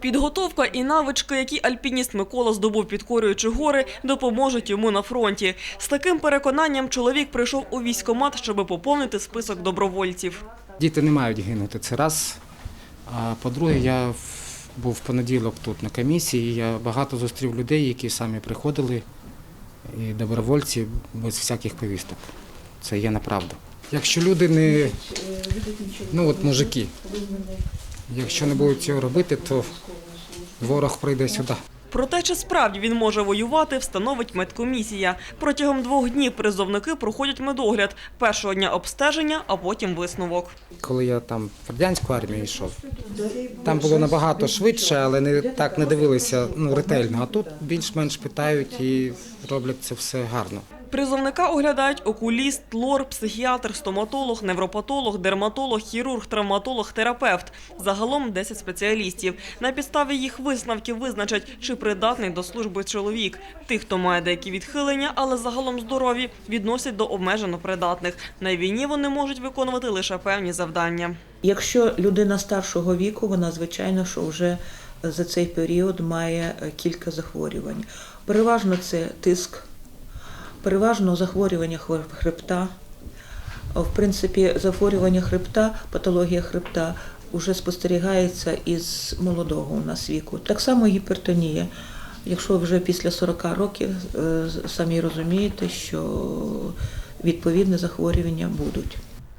Підготовка і навички, які альпініст Микола здобув підкорюючи гори, допоможуть йому на фронті. З таким переконанням чоловік прийшов у військкомат, щоб поповнити список добровольців. Діти не мають гинути. Це раз. А по-друге, я був в понеділок тут на комісії. Я багато зустрів людей, які самі приходили, і добровольці без всяких повісток. Це є неправда. Якщо люди не ну от мужики, якщо не будуть цього робити, то ворог прийде сюди. Про те, чи справді він може воювати, встановить медкомісія. Протягом двох днів призовники проходять медогляд. Першого дня обстеження, а потім висновок. Коли я там в радянську армію йшов, там було набагато швидше, але не так не дивилися ну, ретельно. А тут більш-менш питають і роблять це все гарно. Призовника оглядають окуліст, лор, психіатр, стоматолог, невропатолог, дерматолог, хірург, травматолог, терапевт. Загалом 10 спеціалістів. На підставі їх висновків визначать, чи придатний до служби чоловік. Тих, хто має деякі відхилення, але загалом здорові, відносять до обмежено придатних. На війні вони можуть виконувати лише певні завдання. Якщо людина старшого віку, вона звичайно, що вже за цей період має кілька захворювань. Переважно це тиск, переважно захворювання хребта. В принципі, захворювання хребта, патологія хребта вже спостерігається із молодого у нас віку. Так само гіпертонія. Якщо вже після 40 років, е, самі розумієте, що відповідне захворювання будуть.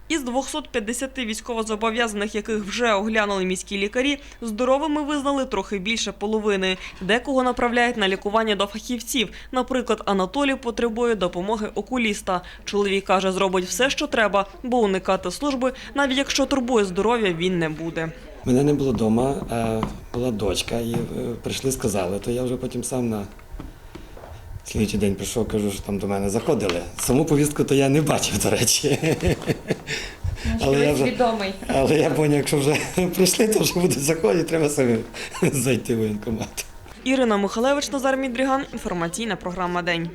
Із 250 військовозобов'язаних, яких вже оглянули міські лікарі, здоровими визнали трохи більше половини. Декого направляють на лікування до фахівців. Наприклад, Анатолій потребує допомоги окуліста. Чоловік каже, зробить все, що треба, бо уникати служби, навіть якщо турбує здоров'я, він не буде. Мене не було вдома, була дочка, і е, прийшли, сказали, то я вже потім сам на слідчий день прийшов, кажу, що там до мене заходили. Саму повістку то я не бачив, до речі. Але я, вже, але я поняв, якщо вже прийшли, то вже будуть заходити, треба самі зайти в воєнкомат. Ірина Михалевич, Назар Мідріган. Інформаційна програма День.